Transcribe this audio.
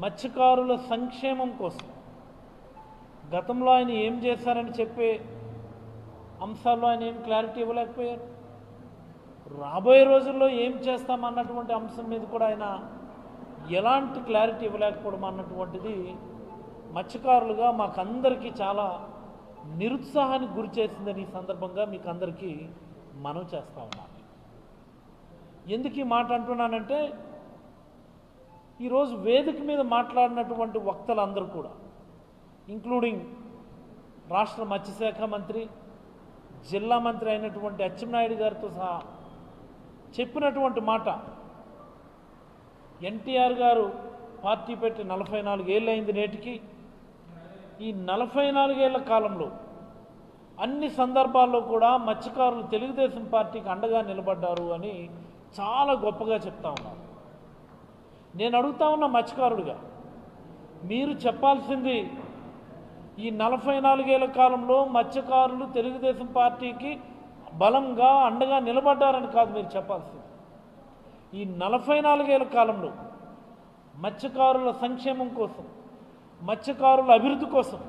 మత్స్యకారుల సంక్షేమం కోసం. గతంలో ఆయన ఏం చేశారని చెప్పే అంశాల్లో ఆయన ఏం క్లారిటీ ఇవ్వలేకపోయారు. రాబోయే రోజుల్లో ఏం చేస్తామన్నటువంటి అంశం మీద కూడా ఆయన ఎలాంటి క్లారిటీ ఇవ్వలేకపోవడం అన్నటువంటిది మత్స్యకారులుగా మాకందరికీ చాలా నిరుత్సాహానికి గురి చేసిందని ఈ సందర్భంగా మీకు అందరికీ మనం చేస్తూ ఉన్నాను ఎందుకు ఈ మాట అంటున్నానంటే ఈరోజు వేదిక మీద మాట్లాడినటువంటి వక్తలందరూ కూడా ఇంక్లూడింగ్ రాష్ట్ర మత్స్యశాఖ మంత్రి జిల్లా మంత్రి అయినటువంటి అచ్చెన్నాయుడు గారితో సహా చెప్పినటువంటి మాట ఎన్టీఆర్ గారు పార్టీ పెట్టి నలభై నాలుగేళ్ళు అయింది నేటికి. ఈ నలభై నాలుగేళ్ళ కాలంలో అన్ని సందర్భాల్లో కూడా మత్స్యకారులు తెలుగుదేశం పార్టీకి అండగా నిలబడ్డారు అని చాలా గొప్పగా చెప్తా ఉన్నారు. నేను అడుగుతా ఉన్న మత్స్యకారుడిగా. మీరు చెప్పాల్సింది ఈ నలభై నాలుగేళ్ళ కాలంలో మత్స్యకారులు తెలుగుదేశం పార్టీకి బలంగా అండగా నిలబడ్డారని కాదు మీరు చెప్పాల్సింది. ఈ నలభై నాలుగేళ్ళ కాలంలో మత్స్యకారుల సంక్షేమం కోసం మత్స్యకారుల అభివృద్ధి కోసం